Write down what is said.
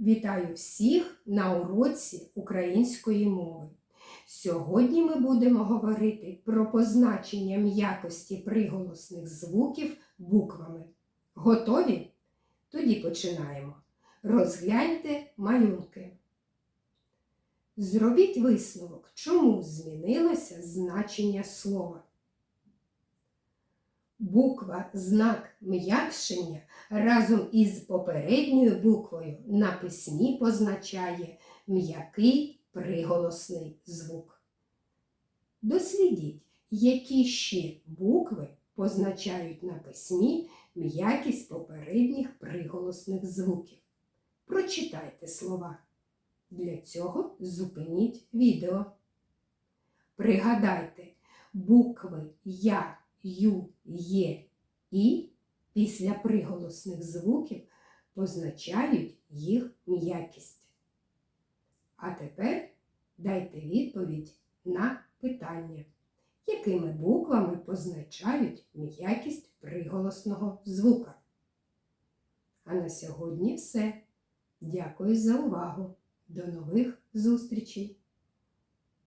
Вітаю всіх на уроці української мови. Сьогодні ми будемо говорити про позначення м'якості приголосних звуків буквами. Готові? Тоді починаємо. Розгляньте малюнки. Зробіть висновок, чому змінилося значення слова. Буква знак м'якшення разом із попередньою буквою на письмі позначає м'який приголосний звук. Дослідіть, які ще букви позначають на письмі м'якість попередніх приголосних звуків. Прочитайте слова. Для цього зупиніть відео. Пригадайте букви Я, Ю, Є, І після приголосних звуків позначають їх м'якість. А тепер дайте відповідь на питання, якими буквами позначають м'якість приголосного звука. А на сьогодні все. Дякую за увагу. До нових зустрічей!